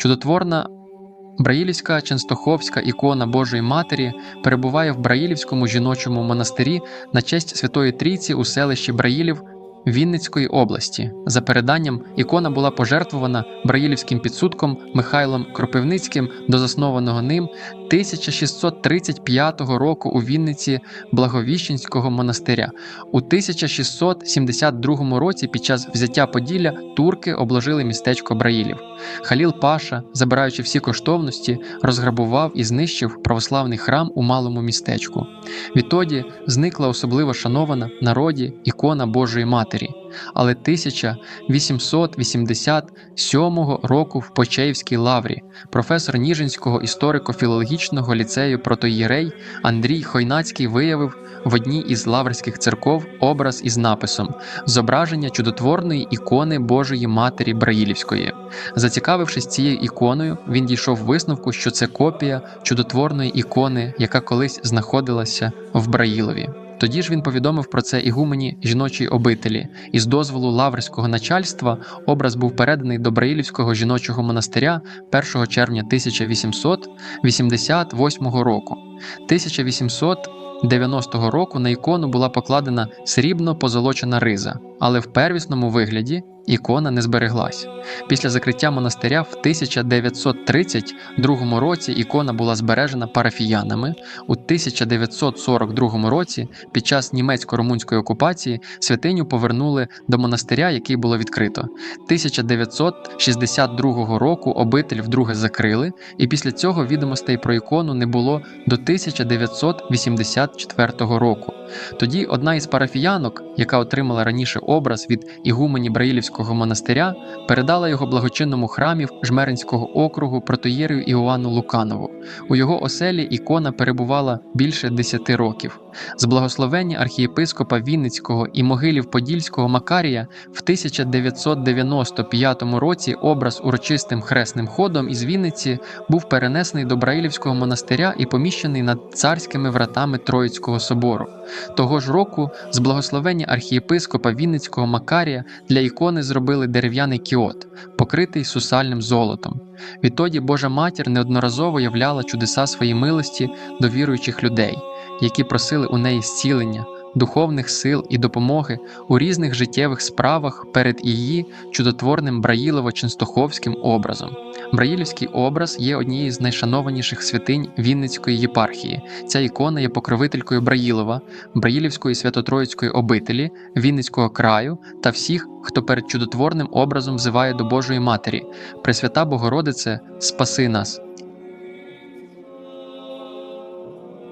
Чудотворна Браїлівська Ченстоховська ікона Божої Матері перебуває в Браїлівському жіночому монастирі на честь Святої Трійці у селищі Браїлів Вінницької області. За переданням, ікона була пожертвована Браїлівським підсудком Михайлом Кропивницьким до заснованого ним 1635 року у Вінниці Благовіщенського монастиря. У 1672 році під час взяття Поділля турки обложили містечко Браїлів. Халіл Паша, забираючи всі коштовності, розграбував і знищив православний храм у малому містечку. Відтоді зникла особливо шанована народі ікона Божої Матері. Але 1887 року в Почаївській лаврі професор Ніжинського історико-філологічного ліцею протоїрей Андрій Хойнацький виявив в одній із лаврських церков образ із написом зображення чудотворної ікони Божої Матері Браїлівської. Зацікавившись цією іконою, він дійшов висновку, що це копія чудотворної ікони, яка колись знаходилася в Браїлові. Тоді ж він повідомив про це ігумені жіночої обителі, і з дозволу лаврського начальства образ був переданий до Браїлівського жіночого монастиря 1 червня 1888 року. 1890 року на ікону була покладена срібно позолочена риза, але в первісному вигляді ікона не збереглась. Після закриття монастиря в 1932 році ікона була збережена парафіянами. У 1942 році, під час німецько-румунської окупації, святиню повернули до монастиря, який було відкрито. 1962 року обитель вдруге закрили, і після цього відомостей про ікону не було до 1984 року. Тоді одна із парафіянок, яка отримала раніше образ від ігумені Браїлівського монастиря, передала його благочинному храмі Жмеринського округу протоєрію Іоанну Луканову. У його оселі ікона перебувала більше 10 років. З благословення архієпископа Вінницького і могилів Подільського Макарія в 1995 році образ урочистим хресним ходом із Вінниці був перенесений до Браїлівського монастиря і поміщений над царськими вратами Троїцького собору. Того ж року, з благословення архієпископа Вінницького Макарія для ікони зробили дерев'яний кіот, покритий сусальним золотом. Відтоді Божа матір неодноразово являла чудеса своєї милості до віруючих людей, які просили у неї зцілення, духовних сил і допомоги у різних життєвих справах перед її чудотворним Браїлово-Ченстоховським образом. Браїлівський образ є однією з найшанованіших святинь Вінницької єпархії. Ця ікона є покровителькою Браїлова, Браїлівської свято-троїцької обителі, Вінницького краю та всіх, хто перед чудотворним образом взиває до Божої Матері. Пресвята Богородице, спаси нас!